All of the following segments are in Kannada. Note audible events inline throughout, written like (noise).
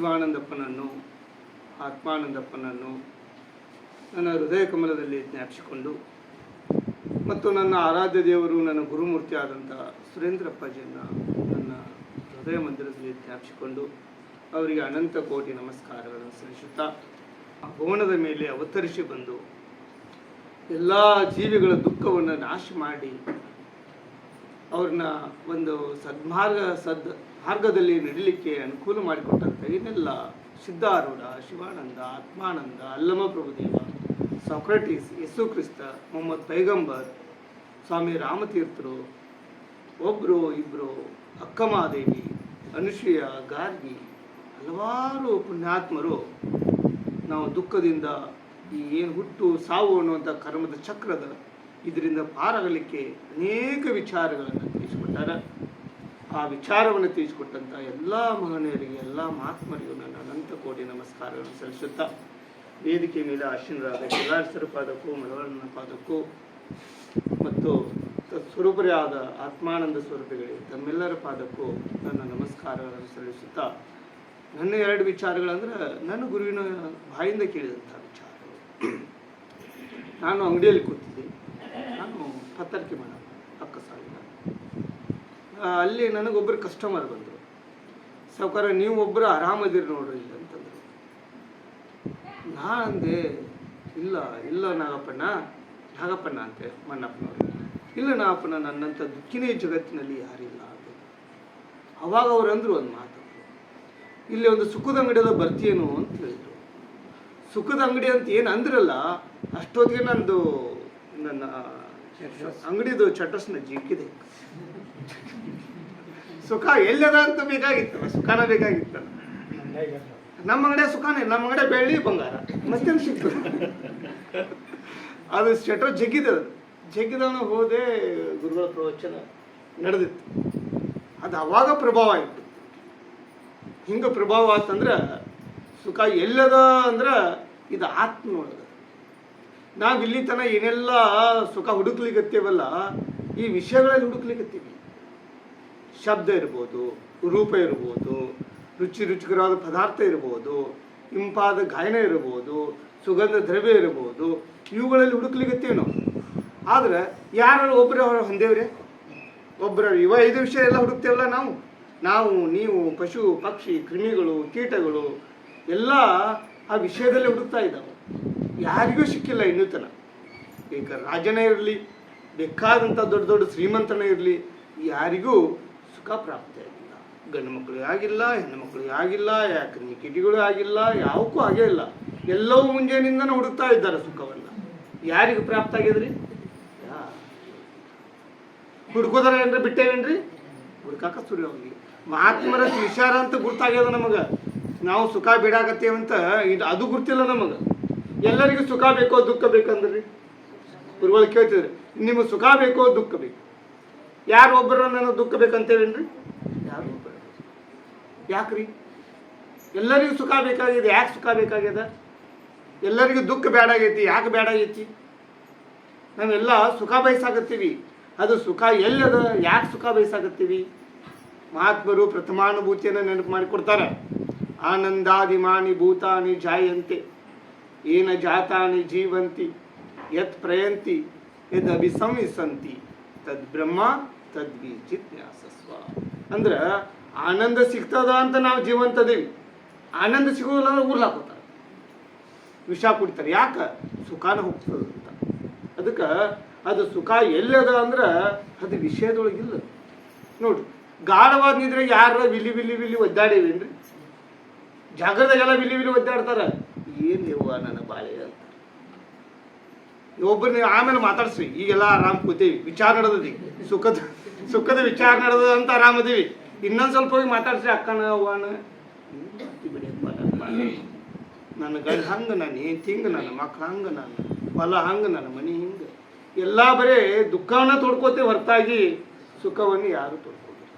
ಶಿವಾನಂದಪ್ಪನನ್ನು ಆತ್ಮಾನಂದಪ್ಪನನ್ನು ನನ್ನ ಹೃದಯ ಕಮಲದಲ್ಲಿ ಜ್ಞಾಪಿಸಿಕೊಂಡು ಮತ್ತು ನನ್ನ ಆರಾಧ್ಯ ದೇವರು, ನನ್ನ ಗುರುಮೂರ್ತಿ ಆದಂಥ ಸುರೇಂದ್ರಪ್ಪಾಜಿಯನ್ನು ನನ್ನ ಹೃದಯ ಮಂದಿರದಲ್ಲಿ ಜ್ಞಾಪಿಸಿಕೊಂಡು ಅವರಿಗೆ ಅನಂತ ಕೋಟಿ ನಮಸ್ಕಾರಗಳನ್ನು ಸಲ್ಲಿಸುತ್ತಾ ಆ ಭುವನದ ಮೇಲೆ ಅವತರಿಸಿ ಬಂದು ಎಲ್ಲ ಜೀವಿಗಳ ದುಃಖವನ್ನು ನಾಶ ಮಾಡಿ ಅವ್ರನ್ನ ಒಂದು ಸದ್ಮಾರ್ಗ ಸದ್ ಮಾರ್ಗದಲ್ಲಿ ನಡೀಲಿಕ್ಕೆ ಅನುಕೂಲ ಮಾಡಿಕೊಟ್ಟಂಥ ಏನೆಲ್ಲ ಸಿದ್ಧಾರೂಢ, ಶಿವಾನಂದ, ಆತ್ಮಾನಂದ ಅಲ್ಲಮ ಪ್ರಭುದೇವ ಸಾಕ್ರಟೀಸ್, ಯೇಸು ಕ್ರಿಸ್ತ, ಮೊಹಮ್ಮದ್ ಪೈಗಂಬರ್, ಸ್ವಾಮಿ ರಾಮತೀರ್ಥರು ಒಬ್ಬರು ಇಬ್ಬರು ಅಕ್ಕಮಾದೇವಿ ಅನುಶ್ರೀಯ ಗಾರ್ಗಿ, ಹಲವಾರು ಪುಣ್ಯಾತ್ಮರು ನಾವು ದುಃಖದಿಂದ ಈ ಏನು ಹುಟ್ಟು ಸಾವು ಅನ್ನುವಂಥ ಕರ್ಮದ ಚಕ್ರದ ಇದರಿಂದ ಪಾರಾಗಲಿಕ್ಕೆ ಅನೇಕ ವಿಚಾರಗಳನ್ನು ತಿಳಿಸಿಕೊಟ್ಟಾರ. ಆ ವಿಚಾರವನ್ನು ತಿಳಿಸಿಕೊಟ್ಟಂಥ ಎಲ್ಲ ಮಹನೀಯರಿಗೆ, ಎಲ್ಲ ಮಹಾತ್ಮರಿಗೂ ನನ್ನ ಅನಂತ ಕೋಟಿ ನಮಸ್ಕಾರಗಳನ್ನು ಸಲ್ಲಿಸುತ್ತಾ ವೇದಿಕೆ ಮೇಲೆ ಆಶೀನರಾದ ಕಿಲಾಸರ ಪಾದಕ್ಕೂ ಮಲವಣ್ಣನ ಪಾದಕ್ಕೂ ಮತ್ತು ಸ್ವರೂಪರೇ ಆದ ಆತ್ಮಾನಂದ ಸ್ವರೂಪಿಗಳಿಗೆ ತಮ್ಮೆಲ್ಲರ ಪಾದಕ್ಕೂ ನನ್ನ ನಮಸ್ಕಾರಗಳನ್ನು ಸಲ್ಲಿಸುತ್ತಾ ನನ್ನ ಎರಡು ವಿಚಾರಗಳಂದ್ರೆ ನನ್ನ ಗುರುವಿನ ಬಾಯಿಂದ ಕೇಳಿದಂಥ ವಿಚಾರಗಳು. ನಾನು ಅಂಗಡಿಯಲ್ಲಿ ಕೂತಿದ್ದೆ. ನಾನು ಪತ್ತರಿಕೆ ಮಾಡ ಅಕ್ಕ ಸಾವಿರ ಅಲ್ಲಿ ನನಗೊಬ್ಬರು ಕಸ್ಟಮರ್ ಬಂದರು. ಸಾವುಕಾರ, ನೀವು ಒಬ್ಬರು ಆರಾಮದಿರಿ ನೋಡ್ರಿ ಇಲ್ಲಿ ಅಂತಂದರು. ನಾನು ಅಂದೆ ಇಲ್ಲ ಇಲ್ಲ ನಾಗಪ್ಪಣ್ಣ ನಾಗಪ್ಪಣ್ಣ ಅಂತೆ, ಮಣ್ಣಪ್ಪನವರು. ಇಲ್ಲ ನಾಗಪ್ಪಣ್ಣ, ನನ್ನಂಥ ದುಃಖಿನೇ ಜಗತ್ತಿನಲ್ಲಿ ಯಾರಿಲ್ಲ ಅಂತ ಅವಾಗ ಅವ್ರು ಅಂದರು ಒಂದು ಮಾತು. ಇಲ್ಲಿ ಒಂದು ಸುಖದ ಅಂಗಡಿಯಲ್ಲ ಬರ್ತೀಯೇನು ಅಂತ ಹೇಳಿದ್ರು. ಸುಖದ ಅಂಗಡಿ ಅಂತ ಏನು ಅಂದ್ರಲ್ಲ, ಅಷ್ಟೊತ್ತಿಗೆ ನನ್ನದು ನನ್ನ ಅಂಗಡಿದು ಚಟಸ್ನ ಜಿಕ್ಕಿದೆ (laughs) ಸುಖ ಎಲ್ಲದ ಅಂತ ಬೇಕಾಗಿತ್ತು, ಸುಖನ ಬೇಕಾಗಿತ್ತು. ನಮ್ಮ ಕಡೆ ಸುಖನೇ ನಮ್ಮ ಕಡೆ ಬೆಳ್ಳಿ ಬಂಗಾರ. ಮತ್ತೇನು ಸಿಕ್ತು? ಅದು ಸ್ವೆಟರ್ ಜಗ್ಗಿದ ಜಗ್ಗಿದವನು ಹೋದೆ ಗುರುಗಳ ಪ್ರವಚನ ನಡೆದಿತ್ತು. ಅದು ಅವಾಗ ಪ್ರಭಾವ ಆಯಿತು ಹಿಂಗೆ ಪ್ರಭಾವ ಆತಂದ್ರೆ ಸುಖ ಎಲ್ಲದ ಅಂದ್ರೆ ಇದು ಆತ್ಮನೊಳಗೆ ನಾವು ಇಲ್ಲಿ ತನ ಏನೆಲ್ಲ ಸುಖ ಹುಡುಕ್ಲಿಕ್ಕೆ ಈ ವಿಷಯಗಳಲ್ಲಿ ಹುಡುಕ್ಲಿಕ್ಕತ್ತೀವಿ ಶಬ್ದ ಇರ್ಬೋದು, ರೂಪ ಇರ್ಬೋದು, ರುಚಿ ರುಚಿಕರವಾದ ಪದಾರ್ಥ ಇರ್ಬೋದು, ಇಂಪಾದ ಗಾಯನ ಇರ್ಬೋದು, ಸುಗಂಧ ದ್ರವ್ಯ ಇರ್ಬೋದು, ಇವುಗಳಲ್ಲಿ ಹುಡುಕ್ಲಿಕ್ಕತ್ತೀವಿ ನಾವು ಆದರೆ ಯಾರು ಒಬ್ಬರು ಹೊಂದೇವ್ರೆ? ಒಬ್ಬರ ಇವ ಐದು ವಿಷಯ ಎಲ್ಲ ಹುಡುಕ್ತೇವಲ್ಲ ನಾವು? ನಾವು, ನೀವು, ಪಶು, ಪಕ್ಷಿ, ಕ್ರಿಮಿಗಳು, ಕೀಟಗಳು, ಎಲ್ಲ ಆ ವಿಷಯದಲ್ಲಿ ಹುಡುಕ್ತಾ ಇದ್ದಾವೆ. ಯಾರಿಗೂ ಸಿಕ್ಕಿಲ್ಲ ಇನ್ನೂ ತನ. ಈಗ ರಾಜನೇ ಇರಲಿ, ಬೇಕಾದಂಥ ದೊಡ್ಡ ದೊಡ್ಡ ಶ್ರೀಮಂತನೇ ಇರಲಿ, ಯಾರಿಗೂ ಸುಖ ಪ್ರಾಪ್ತಿಯಾಗಿಲ್ಲ ಗಂಡು ಮಕ್ಕಳಿಗೆ ಆಗಿಲ್ಲ, ಹೆಣ್ಣು ಮಕ್ಕಳಿಗೆ ಆಗಿಲ್ಲ, ಯಾಕೆ ಕಿಟಿಗಳು ಆಗಿಲ್ಲ, ಯಾವಕ್ಕೂ ಆಗೇ ಇಲ್ಲ. ಎಲ್ಲವೂ ಮುಂಜಾನಿಂದನೂ ಹುಡುಕ್ತಾ ಇದ್ದಾರೆ ಸುಖವನ್ನ. ಯಾರಿಗೆ ಪ್ರಾಪ್ತ ಆಗ್ಯದ್ರಿ ರೀ ಹುಡ್ಕೋದಾರ ಏನ್ರಿ? ಬಿಟ್ಟೇವೇನ್ರಿ? ಹುಡ್ಕಾಕ ಸುರಿ ಹೋಗಿ ಮಹಾತ್ಮರ ವಿಚಾರ ಅಂತ ಗುರ್ತಾಗ್ಯದ ನಮಗೆ. ನಾವು ಸುಖ ಬಿಡಾಕತ್ತೇವಂತ ಇದು ಅದು ಗುರ್ತಿಲ್ಲ ನಮಗೆ. ಎಲ್ಲರಿಗೂ ಸುಖ ಬೇಕೋ ದುಃಖ ಬೇಕಂದ್ರಿ? ಗುರುಗಳು ಕೇಳ್ತಿದ್ರಿ. ನಿಮಗೆ ಸುಖ ಬೇಕೋ ದುಃಖ ಬೇಕು. ಯಾರು ಒಬ್ಬರನ್ನ ನನಗೆ ದುಃಖ ಬೇಕಂತೇವೇನ್ರಿ ಯಾರು ಒಬ್ಬರು ಯಾಕ್ರಿ? ಎಲ್ಲರಿಗೂ ಸುಖ ಬೇಕಾಗಿದೆ ಯಾಕೆ ಸುಖ ಬೇಕಾಗ್ಯದ? ಎಲ್ಲರಿಗೂ ದುಃಖ ಬೇಡಾಗೈತಿ ಯಾಕೆ ಬೇಡಾಗೈತಿ ನಾವೆಲ್ಲ ಸುಖ ಬಯಸಾಕತ್ತೀವಿ. ಅದು ಸುಖ ಎಲ್ಲದ ಯಾಕೆ ಸುಖ ಬಯಸಾಕತ್ತೀವಿ? ಮಹಾತ್ಮರು ಪ್ರಥಮಾನುಭೂತಿಯನ್ನು ನೆನಪು ಮಾಡಿಕೊಡ್ತಾರೆ ಆನಂದಾದಿಮಾನಿ ಭೂತಾನಿ ಜಾಯಂತೆ ಏನ ಜಾತಾನಿ ಜೀವಂತಿ ಯತ್ ಪ್ರಯಂತಿ ಯದ್ ಅಭಿಸಂವಿಸಂತಿ ತದ್ ಬ್ರಹ್ಮ ತದ್ವಿ ಜಿಜ್ಞಾಸಸ್ವ. ಅಂದ್ರೆ ಆನಂದ ಸಿಗ್ತದ ಅಂತ ನಾವು ಜೀವಂತದೇವಿ. ಆನಂದ ಸಿಗೋದಿಲ್ಲ ಅಂದ್ರೆ ಉರ್ಲಾಕೋತಾರೆ ವಿಷ ಕುಡಿತಾರೆ. ಯಾಕೆ? ಸುಖಾನ ಹೋಗ್ತದ ಅಂತ. ಅದಕ್ಕೆ ಅದು ಸುಖ ಎಲ್ಲದ ಅಂದ್ರೆ ಅದು ವಿಷಯದೊಳಗಿಲ್ಲ ನೋಡ್ರಿ ಗಾಢವಾದ ನಿದ್ರೆ ಯಾರ ವಿಲಿ ವಿಲಿ ವಿಲಿ ಒದ್ದಾಡೇವೇನ್ರಿ? ಜಾಗರದಾಗೆಲ್ಲ ವಿಲಿ ವಿಲಿ ಒದ್ದಾಡ್ತಾರ? ಏನು ದೇವ ನನ್ನ ಬಾಳೆ ಅಂತ. ಒಬ್ಬರು ನೀವು ಆಮೇಲೆ ಮಾತಾಡ್ಸ್ರಿ. ಈಗೆಲ್ಲ ಆರಾಮ್ ಕೂತೇವಿ. ವಿಚಾರ ನಡೆದದಿ. ಸುಖದ ಸುಖದ ವಿಚಾರ ನಡೆದ ಅಂತ ಆರಾಮದೀವಿ. ಇನ್ನೊಂದು ಸ್ವಲ್ಪ ಹೋಗಿ ಮಾತಾಡ್ಸಿ ಅಕ್ಕನ, ಅವ್ವನ. ನನ್ನ. ನನ್ನ ಗಂಡ ಹಂಗ ನಾನು ಹೆಂಡ್ತಿ ನನ್ನ ಮಕ್ಳು ಹಂಗ ನಾನು ಹೊಲ ಹಂಗ, ನನ್ನ ಮನೆ ಹಿಂಗ. ಎಲ್ಲ ಬರೇ ದುಃಖವನ್ನ ತೊಡ್ಕೋತೇವೆ ಹೊರತಾಗಿ ಸುಖವನ್ನು ಯಾರು ತೊಡ್ಕೋದಿಲ್ಲ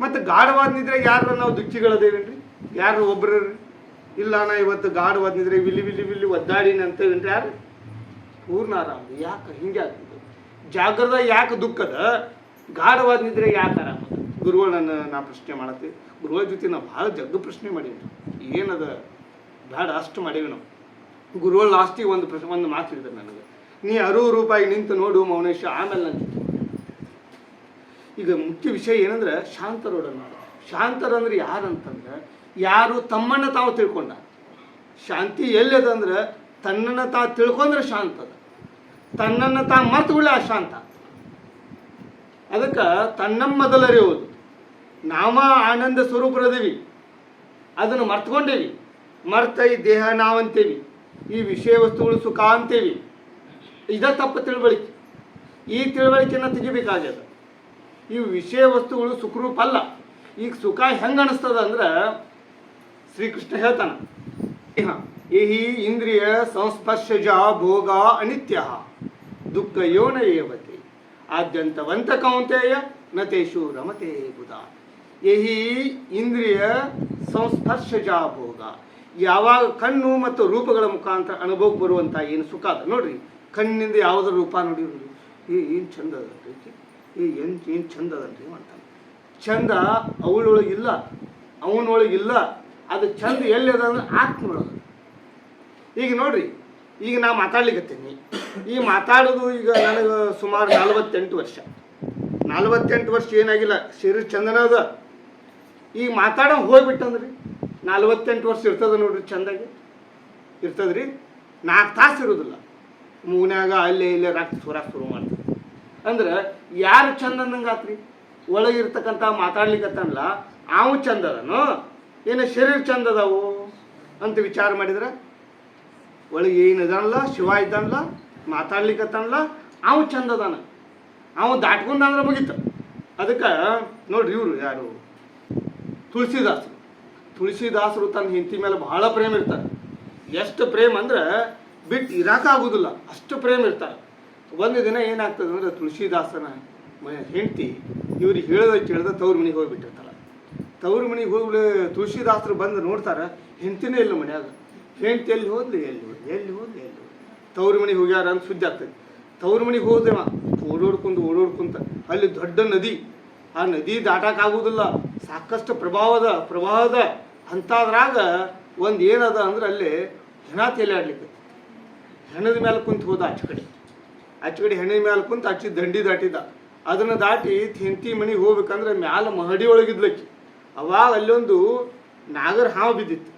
ಮತ್ತು ಗಾಢವಾದ ಯಾರು ನಾವು ದುಃಖಿಗಳದೇವೇನ್ರಿ ಯಾರು ಒಬ್ರು ಇಲ್ಲ ನಾ ಇವತ್ತು ಗಾಢವಾದ ನಿದ್ರೆ ವಿಲಿ ವಿಲಿ ವಿಲಿ ಒದ್ದಾಡಿನ ಅಂತೇವೇನ್ರಿ ಯಾರು ಪೂರ್ಣ ಆರಾಮ ಯಾಕೆ ಹಿಂಗೆ ಆಗ್ತದೆ? ಜಾಗ್ರದ ಯಾಕೆ ದುಃಖದ? ಗಾಢವಾದ ನಿದ್ರೆ ಯಾಕಾರ ಗುರುಗಳು ಗುರುಗಳನ್ನ ನಾ ಪ್ರಶ್ನೆ ಮಾಡತ್ತಿ. ಗುರುಗಳ ಜೊತೆ ನಾವು ಭಾಳ ಜಗ್ಗು ಪ್ರಶ್ನೆ ಮಾಡೀವಿ ಏನದ? ಬ್ಯಾಡ, ಅಷ್ಟು ಮಾಡೀವಿ ನಾವು. ಗುರುಗಳು ಲಾಸ್ಟಿಗೆ ಒಂದು ಪ್ರಶ್ನೆ, ಒಂದು ಮಾತು ಹೇಳಿದ್ರು ನನಗೆ. ನೀ ಅರುವು ರೂಪಾಯಿ ನಿಂತು ನೋಡು ಮೌನೇಶ, ಆಮೇಲೆ ನನ್ನ ಈಗ ಮುಖ್ಯ ವಿಷಯ ಏನಂದ್ರೆ ಶಾಂತರೋಡನ್ನ ಶಾಂತರಂದ್ರೆ ಯಾರಂತಂದ್ರೆ, ಯಾರು ತಮ್ಮನ್ನ ತಾವು ತಿಳ್ಕೊಂಡ. ಶಾಂತಿ ಎಲ್ಲದಂದ್ರೆ ಅಂದ್ರೆ, ತನ್ನನ್ನು ತಾ ತಿಳ್ಕೊಂಡ್ರೆ ಶಾಂತ ಅದ ತನ್ನನ್ನು ತಾ ಮರ್ತುಗಳೇ ಅಶಾಂತ ಅದಕ್ಕೆ ತನ್ನಮ್ಮದಲರಿಯುವುದು ನಾಮ ಆನಂದ ಸ್ವರೂಪರದೇವಿ. ಅದನ್ನು ಮರ್ತ್ಕೊಂಡೇವಿ. ಮರ್ತ ಈ ದೇಹ ನಾವಂತೇವಿ. ಈ ವಿಷಯ ವಸ್ತುಗಳು ಸುಖ ಅಂತೇವಿ. ಇದ ತಪ್ಪು ತಿಳುವಳಿಕೆ. ಈ ತಿಳುವಳಿಕೆನ ತೆಗಿಬೇಕಾಗ್ಯದ. ಈ ವಿಷಯ ವಸ್ತುಗಳು ಸುಖರೂಪ ಅಲ್ಲ. ಈಗ ಸುಖ ಹೆಂಗೆ ಅನಿಸ್ತದ ಅಂದ್ರೆ ಶ್ರೀಕೃಷ್ಣ ಹೇಳ್ತಾನ. ಏಹಿ ಇಂದ್ರಿಯ ಸಂಸ್ಪರ್ಶಜ ಭೋಗ ಅನಿತ್ಯ ದುಃಖ ಯೋನ ಏವತೆ. ಆದ್ಯಂತವಂತ ಕೌಂತೆಯ ನತೇಶು ರಮತೆ ಬುಧ. ಎಹಿ ಇಂದ್ರಿಯ ಸಂಸ್ಪರ್ಶಜ ಭೋಗ. ಯಾವಾಗ ಕಣ್ಣು ಮತ್ತು ರೂಪಗಳ ಮುಖಾಂತರ ಅನುಭವಕ್ಕೆ ಬರುವಂಥ ಏನು ಸುಖ ಅದ? ನೋಡ್ರಿ, ಕಣ್ಣಿಂದ ಯಾವುದರ ರೂಪ ನೋಡಿ ಏ, ಏನು ಚಂದ ಅದಲ್ರಿ ಏ, ಏನು ಏನು ಚಂದ ಅದನ್ರಿ ಅಂತಾನೆ ಚಂದ ಅವಳೊಳಗಿಲ್ಲ ಅವನೊಳಗಿಲ್ಲ ಅದು ಚಂದ ಅದ ಅಂದ್ರೆ ಆತ್ಮೊಳಗ ಈಗ ನೋಡ್ರಿ ಈಗ ನಾ ಮಾತಾಡ್ಲಿಕತ್ತೀನಿ. ಈ ಮಾತಾಡೋದು ಈಗ ನನಗೆ ಸುಮಾರು ನಲವತ್ತೆಂಟು ವರ್ಷ. ನಲವತ್ತೆಂಟು ವರ್ಷ ಏನಾಗಿಲ್ಲ ಶರೀರ ಚಂದನ ಅದ. ಈಗ ಮಾತಾಡೋ ಹೋಗ್ಬಿಟ್ಟಂದ್ರಿ. ನಲ್ವತ್ತೆಂಟು ವರ್ಷ ಇರ್ತದ ನೋಡ್ರಿ ಚಂದಾಗಿ. ಇರ್ತದ್ರಿ. ನಾಲ್ಕು ತಾಸು ಇರೋದಿಲ್ಲ. ಮೂನ್ಯಾಗ ಅಲ್ಲೇ ಇಲ್ಲೇ ರಕ್ತ ಸುರಾಕ್ ಶುರು ಮಾಡ್ತದೆ. ಅಂದ್ರೆ ಯಾರು ಚಂದ ಅಂದಂಗೆ ಆತ್ರಿ? ಒಳಗಿರ್ತಕ್ಕಂಥ ಮಾತಾಡ್ಲಿಕ್ಕತ್ತಲ್ಲ ಅವು ಚಂದ ಅದನೋ. ಏನು ಶರೀರ ಚಂದದವು ಅಂತ ವಿಚಾರ ಮಾಡಿದ್ರೆ? ಒಳಗೆ ಏನು ಇದಾನಲ್ಲ, ಶಿವ ಇದ್ದಾನಲ್ಲ ಮಾತಾಡ್ಲಿಕ್ಕತ್ತಾನಲ್ಲ ಅವ ಚಂದ ಅದಾನ. ಅವ ದಾಟ್ಕೊಂಡಂದ್ರೆ ಮುಗೀತು. ಅದಕ್ಕೆ ನೋಡ್ರಿ ಇವರು ಯಾರು? ತುಳಸಿದಾಸರು. ತುಳಸಿದಾಸರು ತನ್ನ ಹೆಂಡತಿ ಮೇಲೆ ಬಹಳ ಪ್ರೇಮ ಇರ್ತಾರೆ. ಎಷ್ಟು ಪ್ರೇಮ ಅಂದ್ರೆ ಬಿಟ್ಟು ಇರೋಕ್ಕಾಗೋದಿಲ್ಲ ಅಷ್ಟು ಪ್ರೇಮ ಇರ್ತಾರೆ. ಒಂದು ದಿನ ಏನಾಗ್ತದೆ ಅಂದ್ರೆ ತುಳಸಿದಾಸನ ಹೆಂಡತಿ ಇವ್ರಿಗೆ ಹೇಳಿದ ಕೇಳಿದ ತವ್ರ ಮನೆಗೆ ಹೋಗಿಬಿಟ್ಟಿರ್ತಾರೆ. ತವ್ರ ಮನೆಗೆ ಹೋಗಿ ತುಳಸಿದಾಸರು ಬಂದು ನೋಡ್ತಾರೆ, ಹೆಂಡತಿನೇ ಇಲ್ಲ ಮನ್ಯಾಗ. ಹೆಂಡತಿ ಎಲ್ಲಿ ಹೋದ್ಲಿ ಎಲ್ಲಿ ಹೋದ್ಲಿ ಎಲ್ಲಿ ಹೋದ್ಲಿ ಎಲ್ಲಿ ತವ್ರ ಮನೆಗೆ ಹೋಗ್ಯಾರ ಅಂತ ಸುದ್ದಿ ಆಗ್ತದೆ. ತವ್ರ ಮನೆಗೆ ಹೋದೇವ ಓಡೋಡ್ಕೊಂಡು ಓಡೋಡ್ಕೊಂತ ಅಲ್ಲಿ ದೊಡ್ಡ ನದಿ. ಆ ನದಿ ದಾಟಕ್ಕಾಗೋದಿಲ್ಲ ಸಾಕಷ್ಟು ಪ್ರಭಾವದ ಪ್ರವಾಹದ ಅಂತಾದ್ರಾಗ ಒಂದು ಏನದ ಅಂದ್ರೆ ಅಲ್ಲಿ ಹೆಣ ತಲೆ ಆಡ್ಲಿಕ್ಕೆ ಹೆಣದ ಮೇಲೆ ಕುಂತು ಹೋದ ಆಚೆ ಕಡೆ ಆಚೆ ಹೆಣದ ಮೇಲೆ ಕುಂತು ಆಚೆ ದಂಡಿ ದಾಟಿದ. ಅದನ್ನು ದಾಟಿ ತಿಂತಿ ಮನೆಗೆ ಹೋಗ್ಬೇಕಂದ್ರೆ ಮ್ಯಾಲ ಮಹಡಿ ಒಳಗಿದ್ಲಕ್ಕಿ. ಅವಾಗ ಅಲ್ಲೊಂದು ನಾಗರ ಹಾವು ಬಿದ್ದಿತ್ತು.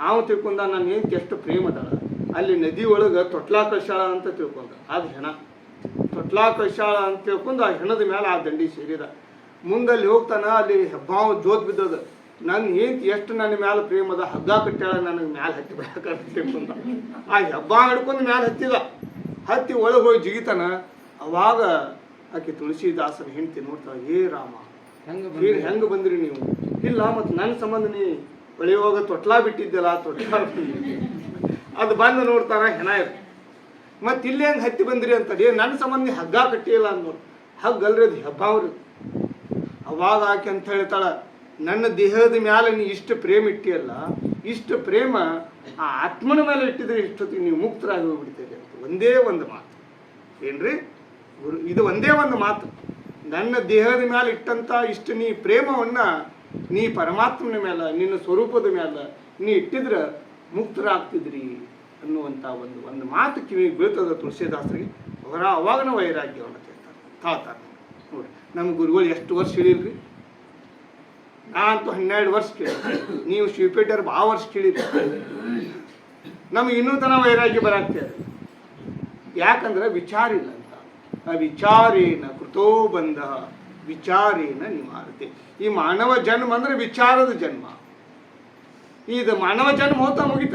ಹಾವು ತಿಳ್ಕೊಂಡ ನಾನು ಏನು ಎಷ್ಟು ಪ್ರೇಮ ಅದಾಳ ಅಲ್ಲಿ ನದಿ ಒಳಗೆ ತೊಟ್ಲಾ ಕಷಾಳ ಅಂತ ತಿಳ್ಕೊಂಡ ಅದು ಹೆಣ. ತೊಟ್ಲಾ ಕಷಾಳ ಅಂತ ತಿಳ್ಕೊಂಡು ಆ ಹೆಣದ ಮೇಲೆ ಆ ದಂಡಿ ಸೇರಿದ. ಮುಂದಲ್ಲಿ ಹೋಗ್ತಾನ ಅಲ್ಲಿ ಹೆಬ್ಬಾವ ಜೋತ್ ಬಿದ್ದದ. ನನ್ನ ಹೆಂಡ್ತಿ ಎಷ್ಟು ನನ್ನ ಮೇಲೆ ಪ್ರೇಮದ ಹಗ್ಗ ಕಟ್ಟಾಳ ನನಗೆ ಮ್ಯಾಲ ಹತ್ತಿ ಬಿಡಕಂತ ತಿಳ್ಕೊಂಡ. ಆ ಹೆಬ್ಬ ಹಿಡ್ಕೊಂಡು ಮ್ಯಾಲ ಹತ್ತಿದ. ಹತ್ತಿ ಒಳಗೆ ಹೋಗಿ ಜಿಗಿತಾನ. ಅವಾಗ ಆಕೆ ತುಳಸಿದಾಸನ ಹೆಂಡತಿ ನೋಡ್ತಾಳೆ ಏ ರಾಮ ಹೆಂಗ ಹೆಂಗೆ ಬಂದ್ರಿ ನೀವು? ಇಲ್ಲ ಮತ್ತು ನನ್ನ ಸಂಬಂಧ ನೀ ಹೊಳೆಯುವಾಗ ತೊಟ್ಲಾ ಬಿಟ್ಟಿದ್ದಲ್ಲ ತೊಟ್ಲಾ ಅದು ಬಂದು ನೋಡ್ತಾರ ಹೆಣ ಇರ್ ಮತ್ತೆ ಇಲ್ಲಿ ಹೆಂಗೆ ಹತ್ತಿ ಬಂದ್ರಿ ಅಂತ ಏ ನನ್ನ ಸಂಬಂಧಿ ಹಗ್ಗ ಕಟ್ಟಿಲ್ಲ ಅಂದ್ ನೋಡಿ. ಹಗ್ಗ ಅಲ್ರಿ ಅದು ಹೆಬ್ಬಾವ್ರಿ ಅವಾಗ ಆಕೆ ಅಂತ ಹೇಳ್ತಾಳ, ನನ್ನ ದೇಹದ ಮ್ಯಾಲೆ ನೀ ಇಷ್ಟು ಪ್ರೇಮ ಇಟ್ಟಿಯಲ್ಲ, ಇಷ್ಟು ಪ್ರೇಮ ಆ ಆತ್ಮನ ಮೇಲೆ ಇಟ್ಟಿದ್ರೆ ಇಷ್ಟೊತ್ತಿಗೆ ನೀವು ಮುಕ್ತರಾಗಿ ಹೋಗ್ಬಿಡ್ತೀರಿ ಅಂತ ಒಂದೇ ಒಂದು ಮಾತು. ಏನ್ರಿ? ಗುರು, ಇದು ಒಂದೇ ಒಂದು ಮಾತು. ನನ್ನ ದೇಹದ ಮೇಲೆ ಇಟ್ಟಂತ ಇಷ್ಟು ನೀ ಪ್ರೇಮವನ್ನ ನೀ ಪರಮಾತ್ಮನ ಮೇಲೆ ನಿನ್ನ ಸ್ವರೂಪದ ಮೇಲೆ ನೀ ಇಟ್ಟಿದ್ರೆ ಮುಕ್ತರಾಗ್ತಿದ್ರಿ ಅನ್ನುವಂಥ ಒಂದು ಒಂದು ಮಾತು ಕಿವಿಗೆ ಬೀಳ್ತದ ತುಳಸಿದಾಸರಿಗೆ. ಅವರ ಅವಾಗನ ವೈರಾಗ್ಯವನ್ನು ತಾಳ್ತಾರೆ ನೋಡಿ, ನಮ್ಮ ಗುರುಗಳು ಎಷ್ಟು ವರ್ಷ ಹೇಳಿಲ್ರಿ? ನಾನಂತೂ ಹನ್ನೆರಡು ವರ್ಷ ಕೇಳಿ ನೀವು ಶಿವಪೇಟರ್ ಭಾಳ ವರ್ಷ ಕೇಳಿದ್ರಿ ನಮ್ಗೆ ಇನ್ನೂ ತನ ವೈರಾಗ್ಯ ಬರಾಕ್ತೇವೆ ಯಾಕಂದ್ರೆ ವಿಚಾರ ಇಲ್ಲ ಅಂತ. ಆ ವಿಚಾರೇನ ಕೃತೋ ಬಂಧ. ವಿಚಾರೇನ ನಿವಾರತೆ. ಈ ಮಾನವ ಜನ್ಮ ಅಂದ್ರೆ ವಿಚಾರದ ಜನ್ಮ. ಇದು ಮಾನವ ಜನ್ಮ ಹೋಗ್ತಾ ಮುಗಿತ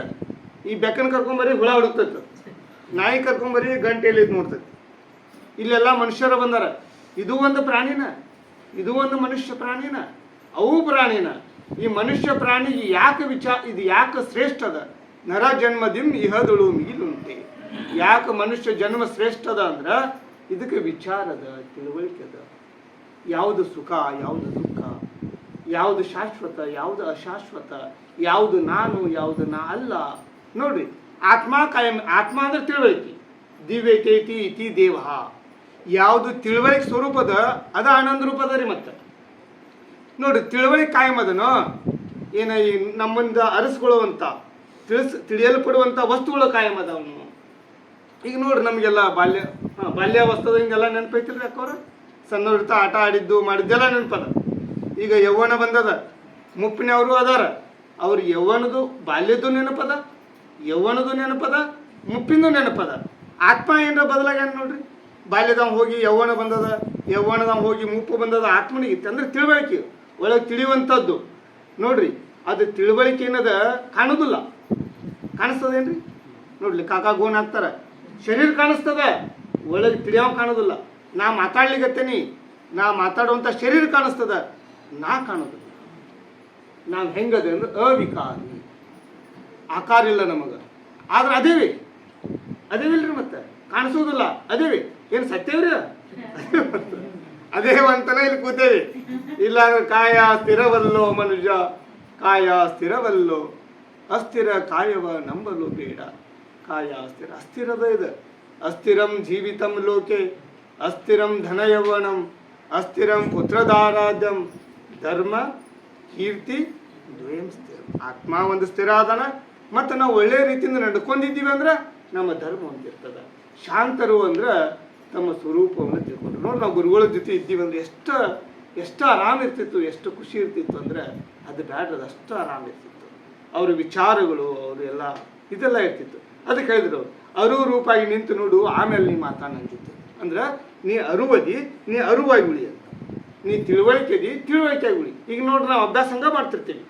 ಈ ಬೆಕ್ಕನ ಕರ್ಕೊಂಬರಿ ಹುಳ ಹುಡುಕ್ತೈತೆ. ನಾಯಿ ಕರ್ಕೊಂಬರಿ ಗಂಟೆಯಲ್ಲಿ ಇದು ನೋಡ್ತೈತಿ. ಇಲ್ಲೆಲ್ಲ ಮನುಷ್ಯರು ಬಂದಾರ. ಇದು ಒಂದು ಪ್ರಾಣಿನ. ಇದು ಒಂದು ಮನುಷ್ಯ ಪ್ರಾಣಿನ. ಅವು ಪ್ರಾಣಿನ. ಈ ಮನುಷ್ಯ ಪ್ರಾಣಿಗೆ ಯಾಕೆ ವಿಚಾರ ಇದು ಯಾಕೆ ಶ್ರೇಷ್ಠ ಅದ? ನರ ಜನ್ಮದಿಂ ಇಹದುಳು ಮೀಲುಂಟೆ. ಯಾಕೆ ಮನುಷ್ಯ ಜನ್ಮ ಶ್ರೇಷ್ಠದ ಅದ ಅಂದ್ರೆ, ಇದಕ್ಕೆ ವಿಚಾರದ ಅದ. ಯಾವುದು ಸುಖ, ಯಾವುದು ದುಃಖ, ಯಾವುದು ಶಾಶ್ವತ, ಯಾವುದು ಅಶಾಶ್ವತ, ಯಾವುದು ನಾನು, ಯಾವುದು ನಾ ಅಲ್ಲ. ನೋಡ್ರಿ ಆತ್ಮ ಕಾಯಂ, ಆತ್ಮ ಅಂದ್ರೆ ತಿಳುವಳಿಕೆ. ದಿವ್ಯತೈತಿ ಇತಿ ದೇವ. ಯಾವುದು ತಿಳುವಳಿಕೆ ಸ್ವರೂಪದ, ಅದ ಆನಂದ ರೂಪದ ರೀ ಮತ್ತೆ. ನೋಡಿ, ತಿಳುವಳಿಕೆ ಕಾಯಂ ಅದನು ಏನ ಈ ನಮ್ಮಿಂದ ಅರಸ್ಕೊಳ್ಳುವಂಥ ತಿಳಿಸ್ ತಿಳಿಯಲ್ಪಡುವಂಥ ವಸ್ತುಗಳು ಕಾಯಂ ಅದವನು ಈಗ ನೋಡ್ರಿ ನಮಗೆಲ್ಲ ಬಾಲ್ಯ, ಹಾಂ ಬಾಲ್ಯಾವಸ್ಥದ ಹಿಂಗೆಲ್ಲ ನೆನಪೈತಿಲ್ರಿ ಯಾಕವ್ರ ಸಣ್ಣವ್ರಿರ್ತ ಆಟ ಆಡಿದ್ದು ಮಾಡಿದ್ದೆಲ್ಲ ನೆನಪದ. ಈಗ ಯೌವನ ಬಂದದ, ಮುಪ್ಪಿನವರು ಅದಾರ. ಅವ್ರ ಯೌವನದು ಬಾಲ್ಯದ್ದು ನೆನಪದ, ಯೌವನದು ನೆನಪದ ಮುಪ್ಪಿನದು ನೆನಪದ. ಆತ್ಮ ಏನರ ಬದಲಾಗ್ಯಾನ ನೋಡ್ರಿ. ಬಾಲ್ಯದಾಗ ಹೋಗಿ ಯೌವನ ಬಂದದ ಯೌವನದವ ಹೋಗಿ ಮುಪ್ಪು ಬಂದದ ಆತ್ಮನಿಗಿತ್ತು ಅಂದ್ರೆ ತಿಳುವಳಿಕೆ, ಒಳಗೆ ತಿಳಿಯುವಂಥದ್ದು. ನೋಡ್ರಿ, ಅದು ತಿಳುವಳಿಕೆ ಏನದ ಕಾಣೋದಿಲ್ಲ. ಕಾಣಿಸ್ತದೇನ್ರಿ? ನೋಡ್ಲಿ, ಕಾಕಾ ಗೋನ್ ಹಾಕ್ತಾರ. ಶರೀರ ಕಾಣಿಸ್ತದ, ಒಳಗೆ ತಿಳಿಯವ ಕಾಣೋದಿಲ್ಲ. ನಾ ಮಾತಾಡ್ಲಿಕತ್ತೇನಿ. ನಾ ಮಾತಾಡುವಂಥ ಶರೀರ ಕಾಣಿಸ್ತದ. ನಾ ಕಾಣೋದಿಲ್ಲ ನಾವು ಹೆಂಗದೆ ಅಂದ್ರೆ ಅವಿಕಾರಿ. ಆಕಾರ ಇಲ್ಲ ನಮಗೆ. ಆದ್ರೆ ಅದೇವಿ? ಅದೇವಿಲ್ರಿ ಮತ್ತೆ? ಕಾಣಿಸೋದಿಲ್ಲ. ಅದೇವಿ? ಏನು ಸತ್ಯವ್ರಿ? ಅದೇ ಅಂತಾನೆ ಇಲ್ಲಿ ಕೂತೇವಿ. ಇಲ್ಲ ಅಂದ್ರೆ ಕಾಯ ಸ್ಥಿರವಲ್ಲೋ ಮನುಜ ಕಾಯ ಸ್ಥಿರವಲ್ಲೋ. ಅಸ್ಥಿರ ಕಾಯವ ನಂಬಲು ಬೇಡ. ಕಾಯ ಅಸ್ಥಿರ. ಅಸ್ಥಿರದ ಇದೆ. ಅಸ್ಥಿರಂ ಜೀವಿತಂ ಲೋಕೆ. ಅಸ್ಥಿರಂ ಧನಯೌವನಂ, ಅಸ್ಥಿರಂ ಪುತ್ರದಾರಾಧ್ಯಂ ಧರ್ಮ, ಕೀರ್ತಿ, ದ್ವಯಂ ಸ್ಥಿರ. ಆತ್ಮ ಒಂದು ಸ್ಥಿರ ಆದನ, ಮತ್ತು ನಾವು ಒಳ್ಳೆ ರೀತಿಯಿಂದ ನಡ್ಕೊಂಡಿದ್ದೀವಿ ಅಂದ್ರೆ ನಮ್ಮ ಧರ್ಮ ಒಂದಿರ್ತದೆ ಶಾಂತರು ಅಂದ್ರೆ ತಮ್ಮ ಸ್ವರೂಪವನ್ನು ತಿಳ್ಕೊಂಡ್ರು. ನೋಡಿ ನಾವು ಗುರುಗಳ ಜೊತೆ ಇದ್ದೀವಿ ಅಂದ್ರೆ ಎಷ್ಟು ಎಷ್ಟು ಆರಾಮ ಇರ್ತಿತ್ತು, ಎಷ್ಟು ಖುಷಿ ಇರ್ತಿತ್ತು ಅಂದ್ರೆ ಅದು ಬ್ಯಾಡ್ರದ ಅಷ್ಟು ಆರಾಮ ಇರ್ತಿತ್ತು. ಅವ್ರ ವಿಚಾರಗಳು, ಅವರು ಎಲ್ಲ ಇದೆಲ್ಲ ಇರ್ತಿತ್ತು. ಅದಕ್ಕೆ ಹೇಳಿದ್ರು ಅರು ರೂಪಾಯಿ ನಿಂತು ನೋಡು, ಆಮೇಲೆ ನೀ ಮಾತಾಡಂತಿತ್ತು ಅಂದ್ರೆ ನೀ ಅರುವದಿ, ನೀ ಅರುವಾಗಿ ಉಳಿ ಅಂತ. ನೀ ತಿಳುವಳಿಕೆದಿ, ತಿಳುವಳಿಕೆಯಾಗಿ ಉಳಿ. ಈಗ ನೋಡ್ರಿ ನಾವು ಅಭ್ಯಾಸ ಹಂಗ ಮಾಡ್ತಿರ್ತೀವಿ.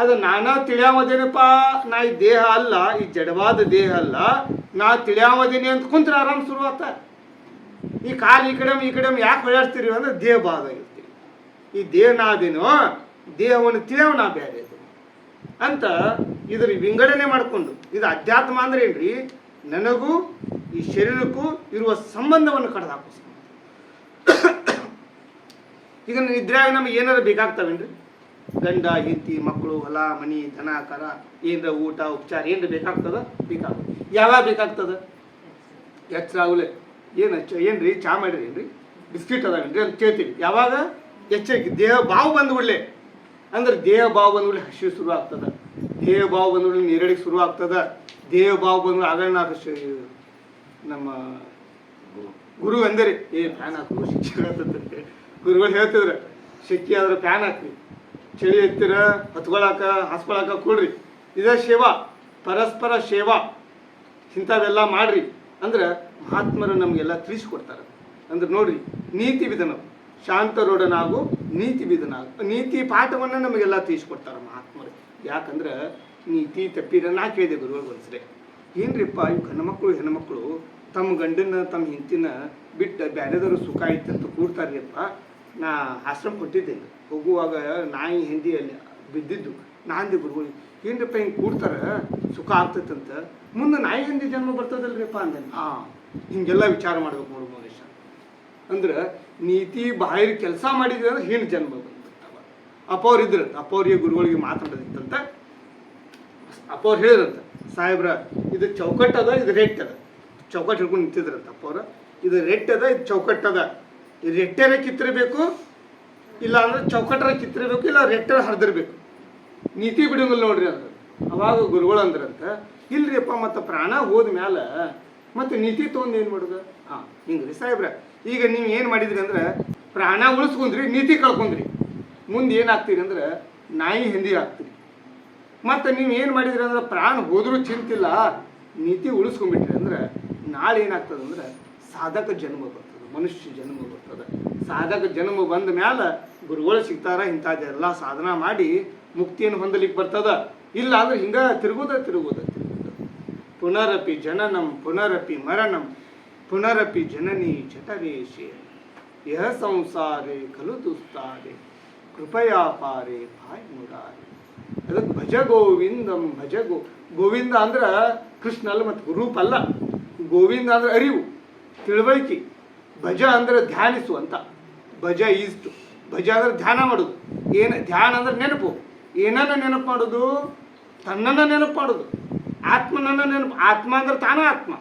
ಅದು ನಾನಾ ತಿಳಿಯಾವದೇನಪ್ಪ, ನಾ ಈ ದೇಹ ಅಲ್ಲ, ಈ ಜಡವಾದ ದೇಹ ಅಲ್ಲ, ನಾ ತಿಳಿಯಾವದೇನಿ ಅಂತ ಕುಂತ್ರೆ ಆರಾಮ್ ಶುರುವಾತ. ಈ ಕಾಲು ಈ ಕಡೆ ಈ ಕಡೆ ಯಾಕೆ ಹೊಳ್ಯಾಡ್ತೀರಿ ಅಂದ್ರೆ ದೇಹ ಬಾಧ ಇರ್ತೀವಿ ಈ ದೇಹ ನಾದೇನೋ ದೇಹವನ್ನು ತಿಳಿಯವ ನಾ ಬೇರೆ ಅಂತ ಇದ್ರ ವಿಂಗಡಣೆ ಮಾಡಿಕೊಂಡು, ಇದು ಅಧ್ಯಾತ್ಮ ಅಂದ್ರೆ ಏನ್ರಿ? ನನಗೂ ಈ ಶರೀರಕ್ಕೂ ಇರುವ ಸಂಬಂಧವನ್ನು ಕಡ್ದು ಈಗ ನಿದ್ರೆಯಾಗ ನಮಗೆ ಏನಾರು ಬೇಕಾಗ್ತಾವೇನ್ರಿ? ಗಂಡ, ಹೆಂಡತಿ, ಮಕ್ಕಳು, ಹೊಲ, ಮನಿ, ದನ, ಕರ, ಏನರ ಊಟ, ಉಪಚಾರ ಏನರ ಬೇಕಾಗ್ತದ? ಬೇಕಾಗ್ತದೆ ಯಾವಾಗ ಬೇಕಾಗ್ತದ? ಎಚ್ಚರ ಆಗಲೆ. ಏನು ರೀ ಏನ್ರಿ? ಚಾ ಮಾಡಿರಿ ಏನ್ರಿ? ಬಿಸ್ಕಿಟ್ ಅದಾವೇನ್ರಿ? ಅಂತ ಕೇಳ್ತೀವಿ. ಯಾವಾಗ? ಎಚ್ಚರಿಕೆ. ದೇಹ ಬಾವು ಬಂದ್ಬಿಡ್ಲೆ ಅಂದ್ರೆ ದೇಹ ಬಾವು ಬಂದ್ಬಿಡ್ಲಿ ಹಸಿವು ಶುರು ಆಗ್ತದ ದೇಹ ಬಾವು ಬಂದ್ಬಿಡ್ಲಿ ನೀರಡಿಗೆ ಶುರು ಆಗ್ತದ ದೇಹ ಭಾವ ಬಂದ್ರೆ ಆಗಲ್ಲ ನಾ ನಮ್ಮ ಗುರು ಅಂದರೆ ಏ ಫ್ಯಾನ್ ಹಾಕು, ಶಿಕ್ಷಣ ಗುರುಗಳು ಹೇಳ್ತಿದ್ರು ಶಕ್ತಿ ಆದ್ರೆ ಫ್ಯಾನ್ ಹಾಕ್ರಿ. ಚಳಿ ಎತ್ತಿರ, ಹತ್ಕೊಳಕ, ಹಾಸ್ಕೊಳಕ ಕೊಡ್ರಿ. ಇದೇ ಸೇವಾ, ಪರಸ್ಪರ ಸೇವಾ. ಇಂಥವೆಲ್ಲ ಮಾಡ್ರಿ. ಅಂದ್ರೆ ಮಹಾತ್ಮರು ನಮಗೆಲ್ಲ ತಿಳಿಸ್ಕೊಡ್ತಾರೆ. ಅಂದ್ರೆ ನೋಡ್ರಿ, ನೀತಿ ವಿಧಾನ. ಶಾಂತರೊಡನಾಗು ನೀತಿ ವಿಧನಾಗು ನೀತಿ ಪಾಠವನ್ನು ನಮಗೆಲ್ಲ ತಿಳಿಸ್ಕೊಡ್ತಾರೆ ಮಹಾತ್ಮರು. ಯಾಕಂದ್ರೆ ನೀತಿ ತಪ್ಪಿರ ನಾ ಕೇಳಿದೆ ಗುರುಗಳು ಒಂದ್ಸರಿ ಏನ್ರಿಪ್ಪ ಇವು ಗಂಡ್ಮಕ್ಳು ಹೆಣ್ಮಕ್ಳು ತಮ್ಮ ಗಂಡನ ತಮ್ಮ ಹೆಂಡತಿನ ಬಿಟ್ಟು ಬೇರೆದವರು ಸುಖ ಐತೆ ಅಂತ ಕೂಡ್ತಾರ್ರಿಪ್ಪ ನಾ ಆಶ್ರಮ ಕೊಟ್ಟಿದ್ದೆ ಹೋಗುವಾಗ ನಾಯಿ ಹಿಂದಿಯಲ್ಲಿ ಬಿದ್ದಿದ್ದು ನಾಂದಿ ಗುರುಗಳು. ಏನ್ರಿಪ್ಪ ಹಿಂಗೆ ಕೂಡ್ತಾರ ಸುಖ ಆಗ್ತೈತಂತ ಮುಂದೆ ನಾಯಿ ಹಿಂದಿ ಜನ್ಮ ಬರ್ತದಲ್ರಿಪ್ಪ ಅಂದೆ ಹಾಂ. ಹಿಂಗೆಲ್ಲ ವಿಚಾರ ಮಾಡ್ಬೇಕು ನೋಡು ಮನುಷ್ಯ ಅಂದ್ರೆ ನೀತಿ ಬಾಹಿರ ಕೆಲಸ ಮಾಡಿದ್ರೆ ಅಂದ್ರೆ ಜನ್ಮ ಬಂದ್ಬಿಡ್ತಾವ. ಅಪ್ಪ ಅವ್ರು ಇದ್ರಂತ ಅಪ್ಪ ಅವ್ರಿಗೆ ಗುರುಗಳಿಗೆ ಮಾತಾಡೋದಿತ್ತಂತ ಅಪ್ಪ ಅವ್ರು ಹೇಳಿದ್ರಂತ, ಸಾಹೇಬ್ರ, ಇದು ಚೌಕಟ್ಟು ಅದ, ಇದು ರೆಟ್ ಅದ. ಚೌಕಟ್ ಹಿಡ್ಕೊಂಡು ನಿಂತಿದ್ರಂತ ಅಪ್ಪ ಅವ್ರ, ಇದು ರೆಟ್ ಅದ, ಇದು ಚೌಕಟ್ಟದ ಈ ರೆಟ್ಟೆರ ಕಿತ್ತಿರಬೇಕು ಇಲ್ಲ ಅಂದ್ರೆ ಚೌಕಟ್ಟರ ಕಿತ್ತಿರಬೇಕು, ಇಲ್ಲ ರೆಟ್ಟರ ಹರಿದಿರ್ಬೇಕು. ನೀತಿ ಬಿಡಂಗಿಲ್ಲ ನೋಡ್ರಿ ಅಂದ್ರೆ ಅವಾಗ ಗುರುಗಳು ಅಂದ್ರಂತ ಇಲ್ರಿಯಪ್ಪ ಮತ್ತು ಪ್ರಾಣ ಹೋದ ಮ್ಯಾಲ ಮತ್ತೆ ನೀತಿ ತೊಗೊಂಡು ಏನು ಹಾ ಹಾಂ ರೀ ಸಾಹೇಬ್ರ, ಈಗ ನೀವು ಏನು ಮಾಡಿದ್ರಿ ಅಂದ್ರೆ ಪ್ರಾಣ ಉಳಿಸ್ಕೊಂಡ್ರಿ, ನೀತಿ ಕಳ್ಕೊಂಡ್ರಿ. ಮುಂದೆ ಏನಾಗ್ತೀರಿ ಅಂದ್ರೆ ನಾಯಿ ಹಿಂದಿ ಆಗ್ತೀರಿ. ಮತ್ತು ನೀವು ಏನು ಮಾಡಿದ್ರಿ ಅಂದ್ರೆ ಪ್ರಾಣ ಹೋದರೂ ಚಿಂತಿಲ್ಲ, ನೀತಿ ಉಳಿಸ್ಕೊಂಡ್ಬಿಟ್ರಿ ಅಂದ್ರೆ ನಾಳೆ ಏನಾಗ್ತದೆ ಅಂದ್ರೆ ಸಾಧಕ ಜನ್ಮ ಬರ್ತದೆ, ಮನುಷ್ಯ ಜನ್ಮ ಬರ್ತದೆ. ಸಾಧಕ ಜನ್ಮ ಬಂದ ಮ್ಯಾಲ ಗುರುಗಳು ಸಿಗ್ತಾರ ಇಂಥದ್ದೆಲ್ಲ ಸಾಧನ ಮಾಡಿ ಮುಕ್ತಿಯನ್ನು ಹೊಂದಲಿಕ್ಕೆ ಬರ್ತದ. ಇಲ್ಲ ಅಂದ್ರೆ ಹಿಂಗ ತಿರುಗೋದ, ತಿರುಗುದ ತಿರುಗುದ. ಪುನರಪಿ ಜನನಂ, ಪುನರಪಿ ಮರಣಂ, ಪುನರಪಿ ಜನನಿ ಜಠರೇಶೆ ಯಹ ಸಂಸಾರೆ ಕಲು ದುಸ್ತಾರೆ ಕೃಪಯಾಪಾರೆ ಭಾಯ್ ಮುರಾರೆ. ಅದಕ್ಕೆ ಭಜ ಗೋವಿಂದಂ, ಭಜ ಗೋ, ಗೋವಿಂದ ಅಂದ್ರೆ ಕೃಷ್ಣ ಅಲ್ಲ ಮತ್ತು ರೂಪ ಅಲ್ಲ. ಗೋವಿಂದ ಅಂದ್ರೆ ಅರಿವು, ತಿಳುವಳಿಕೆ. ಭಜ ಅಂದ್ರೆ ಧ್ಯಾನಿಸು ಅಂತ. ಭಜ ಈಸ್ಟು ಭಜ ಅಂದ್ರೆ ಧ್ಯಾನ ಮಾಡೋದು. ಏನು ಧ್ಯಾನ ಅಂದ್ರೆ ನೆನಪು. ಏನನ್ನ ನೆನಪು ಮಾಡೋದು? ತನ್ನನ್ನು ನೆನಪು ಮಾಡೋದು. ಆತ್ಮನನ್ನ ನೆನಪು, ಆತ್ಮ ಅಂದ್ರೆ ತಾನ ಆತ್ಮ.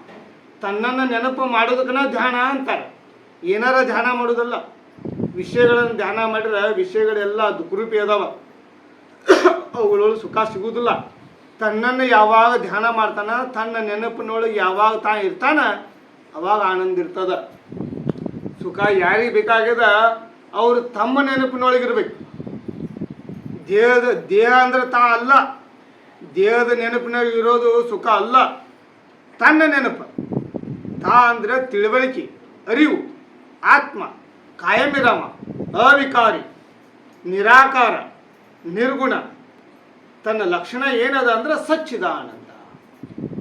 ತನ್ನನ್ನು ನೆನಪು ಮಾಡೋದಕ್ಕನ ಧ್ಯಾನ ಅಂತಾರೆ. ಏನಾರ ಧ್ಯಾನ ಮಾಡೋದಲ್ಲ. ವಿಷಯಗಳನ್ನು ಧ್ಯಾನ ಮಾಡಿದ್ರೆ ವಿಷಯಗಳೆಲ್ಲ ದುಃಖರೂಪಿ ಅದಾವ. ಅವುಗಳೊಳಗೆ ಸುಖ ಸಿಗುವುದಿಲ್ಲ ತನ್ನನ್ನು ಯಾವಾಗ ಧ್ಯಾನ ಮಾಡ್ತಾನ ತನ್ನ ನೆನಪಿನೊಳಗೆ ಯಾವಾಗ ತಾ ಇರ್ತಾನ ಅವಾಗ ಆನಂದ ಇರ್ತದ. ಸುಖ ಯಾರಿಗೆ ಬೇಕಾಗ್ಯದ? ಅವರು ತಮ್ಮ ನೆನಪಿನೊಳಗಿರ್ಬೇಕು ದೇಹದ, ದೇಹ ಅಂದ್ರೆ ತಾ ಅಲ್ಲ. ದೇಹದ ನೆನಪಿನಾಗ ಇರೋದು ಸುಖ ಅಲ್ಲ. ತನ್ನ ನೆನಪು. ತಾ ಅಂದ್ರೆ ತಿಳುವಳಿಕೆ, ಅರಿವು, ಆತ್ಮ ಕಾಯಮಿರಾಮ ಅವಿಕಾರಿ, ನಿರಾಕಾರ. ನಿರ್ಗುಣ. ತನ್ನ ಲಕ್ಷಣ ಏನದ ಅಂದ್ರೆ ಸಚ್ಚಿದಾನಂದ.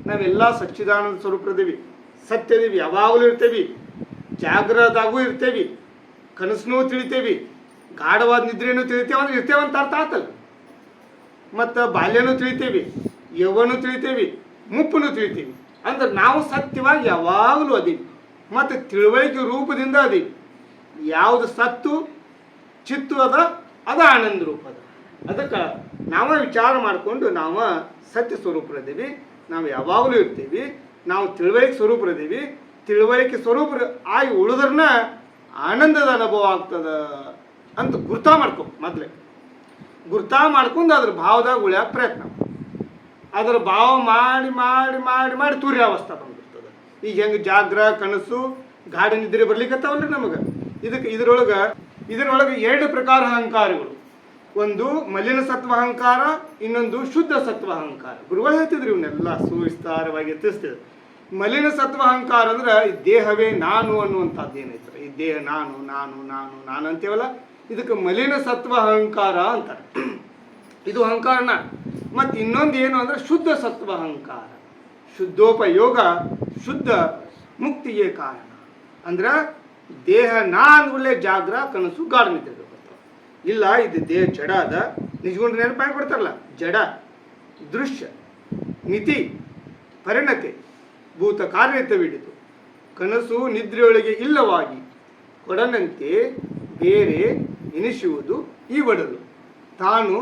ನಾವೆಲ್ಲ ಸಚ್ಚಿದಾನಂದ ಸ್ವರೂಪದಿವಿ. ಸತ್ಯದಿವಿ, ಯಾವಾಗಲೂ ಇರ್ತೇವಿ. ಜಾಗ್ರದಾಗೂ ಇರ್ತೇವಿ. ಕನಸನೂ ತಿಳಿತೇವಿ. ಗಾಢವಾದ ನಿದ್ರೆನೂ ತಿಳಿತೇವೆ ಅಂದ್ರೆ ಇರ್ತೇವೆ ಅಂತ ಅರ್ಥ ಆತಲ್ಲ. ಮತ್ತು ಬಾಲ್ಯನೂ ತಿಳಿತೇವಿ, ಯವನೂ ತಿಳಿತೇವಿ ಮುಪ್ಪನ್ನು ತಿಳಿತೀವಿ. ಅಂದ್ರೆ ನಾವು ಸತ್ಯವಾಗಿ ಯಾವಾಗಲೂ ಅದೀವಿ. ಮತ್ತು ತಿಳುವಳಿಕೆ ರೂಪದಿಂದ ಅದೀವಿ. ಯಾವುದು ಸತ್ತು, ಚಿತ್ತು ಅದ ಅದ ಆನಂದ ರೂಪ ಅದ. ಅದಕ್ಕೆ ನಾವ ವಿಚಾರ ಮಾಡಿಕೊಂಡು ನಾವು ಸತ್ಯ ಸ್ವರೂಪರದೇವಿ ನಾವು ಯಾವಾಗಲೂ ಇರ್ತೀವಿ. ನಾವು ತಿಳುವಳಿಕೆ ಸ್ವರೂಪರದೇವಿ ತಿಳುವಳಿಕೆ ಸ್ವರೂಪ ಆಗಿ ಉಳಿದ್ರನ್ನ ಆನಂದದ ಅನುಭವ ಆಗ್ತದ ಅಂತ ಗುರ್ತ ಮಾಡ್ಕೊ ಮೊದಲೇ. ಗುರ್ತ ಮಾಡ್ಕೊಂಡು ಅದ್ರ ಭಾವದಾಗ ಉಳಿಯೋಕೆ ಪ್ರಯತ್ನ. ಅದ್ರ ಭಾವ ಮಾಡಿ ಮಾಡಿ ಮಾಡಿ ಮಾಡಿ ತುರ್ಯಾವಸ್ಥೆ ಬಂದ್ಬಿಡ್ತದೆ. ಈಗ ಹೆಂಗೆ ಜಾಗ್ರ, ಕನಸು ಗಾಡಿ ನಿದ್ರೆ ಬರ್ಲಿಕ್ಕತ್ತಾವಲ್ರಿ ನಮಗೆ. ಇದಕ್ಕೆ ಇದರೊಳಗೆ ಇದರೊಳಗೆ ಎರಡು ಪ್ರಕಾರ ಅಹಂಕಾರಗಳು. ಒಂದು ಮಲಿನ ಸತ್ವ ಅಹಂಕಾರ ಇನ್ನೊಂದು ಶುದ್ಧ ಸತ್ವ ಅಹಂಕಾರ ಗುರುಗಳು ಹೇಳ್ತಿದ್ರು ಇವನ್ನೆಲ್ಲ ಸುವಿಸ್ತಾರವಾಗಿ ತಿಳಿಸ್ತಿದ್ರು ಮಲಿನ ಸತ್ವ ಅಹಂಕಾರ ಅಂದ್ರೆ ಈ ದೇಹವೇ ನಾನು ಅನ್ನುವಂಥದ್ದು ಏನೈತ್ರ ಈ ದೇಹ ನಾನು ನಾನು ನಾನು ನಾನು ಅಂತೀವಲ್ಲ? ಇದಕ್ಕೆ ಮಲಿನ ಸತ್ವ ಅಹಂಕಾರ ಅಂತಾರೆ. ಇದು ಅಹಂಕಾರನ. ಮತ್ತು ಇನ್ನೊಂದು ಏನು ಅಂದ್ರೆ ಶುದ್ಧ ಸತ್ವ ಅಹಂಕಾರ ಶುದ್ಧೋಪಯೋಗ, ಶುದ್ಧ ಮುಕ್ತಿಗೆ ಕಾರಣ. ಅಂದ್ರೆ ದೇಹ ನಾನು ಒಳ್ಳೆ ಜಾಗ್ರ, ಕನಸು, ಗಾಢ ಇಲ್ಲ, ಇದು ದೇಹ ಜಡ ಅದ. ನಿಜಗೊಂಡು ನೆನಪಾಗಿ ಕೊಡ್ತಾರಲ್ಲ ಜಡ, ದೃಶ್ಯ, ಮಿತಿ, ಪರಿಣತಿ, ಭೂತ ಕಾರ್ಯತವಿಡಿತು ಕನಸು ನಿದ್ರೆಯೊಳಗೆ ಇಲ್ಲವಾಗಿ ಕೊಡನಂತೆ ಬೇರೆ ಎನಿಸುವುದು ಈ ಒಡಲು. ತಾನು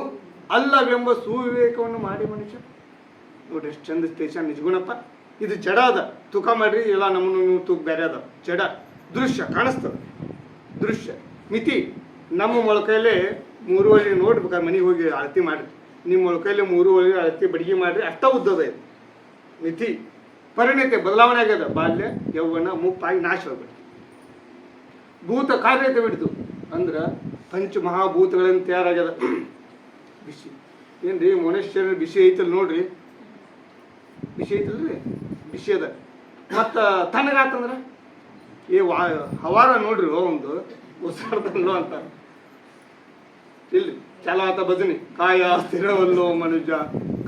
ಅಲ್ಲವೆಂಬ ಸುವಿವೇಕವನ್ನು ಮಾಡಿ ಮನುಷ್ಯ. ನೋಡ್ರಿ ಎಷ್ಟು ಚಂದ ಸ್ಟೇಷನ್, ನಿಜಗುಣಪ್ಪ. ಇದು ಜಡ ಅದ. ತೂಕ ಮಾಡ್ರಿ, ಎಲ್ಲ ನಮ್ಮನ್ನು ತೂಕ ಬೇರೆ ಅದ. ಜಡ, ದೃಶ್ಯ ಕಾಣಿಸ್ತದೆ. ದೃಶ್ಯ, ಮಿತಿ ನಮ್ಮ ಮೊಳಕೈಲೇ ಮೂರುವರೆ ನೋಡ್ಬೇಕಾದ್ರೆ ಮನೆಗೆ ಹೋಗಿ ಅಳತಿ ಮಾಡಿರಿ ನಿಮ್ಮ ಮೊಳಕೈಲಿ ಮೂರುವರೆ ಅಳತಿ ಬಡಿಗೆ ಮಾಡಿರಿ ಅಷ್ಟ ಉದ್ದದ ಇದು. ಮಿತಿ. ಪರಿಣತಿ, ಬದಲಾವಣೆ ಆಗ್ಯದ. ಬಾಲ್ಯ, ಯೌವನ, ಮುಪ್ಪಾಗಿ ನಾಶವಾಗ್ಬಿಟ್ಟು ಭೂತ ಕಾರ್ಯತೆ ಬಿಡ್ತು. ಅಂದ್ರೆ ಪಂಚ ಮಹಾಭೂತಗಳನ್ನು ತಯಾರಾಗ್ಯದ. ಬಿಸಿ. ಏನ್ರಿ ಮನುಷ್ಯರ ಬಿಸಿ ಐತಲ್ ನೋಡ್ರಿ? ಬಿಸಿ ಐತಲ್ರಿ? ಬಿಸಿ ಅದ. ಮತ್ತು ತಣ್ಣಗಾತಂದ್ರೆ? ಏ, ವಾ, ಹವಾರ ನೋಡ್ರಿ ಒಂದು. ಉಸಿರಾಡ್ತಲ್ಲೋ ಅಂತ. ಇಲ್ಲಿ ಚಲಾತ ಭಜನೆ. ಕಾಯ ಸ್ಥಿರವಲ್ಲೋ ಮನುಜ,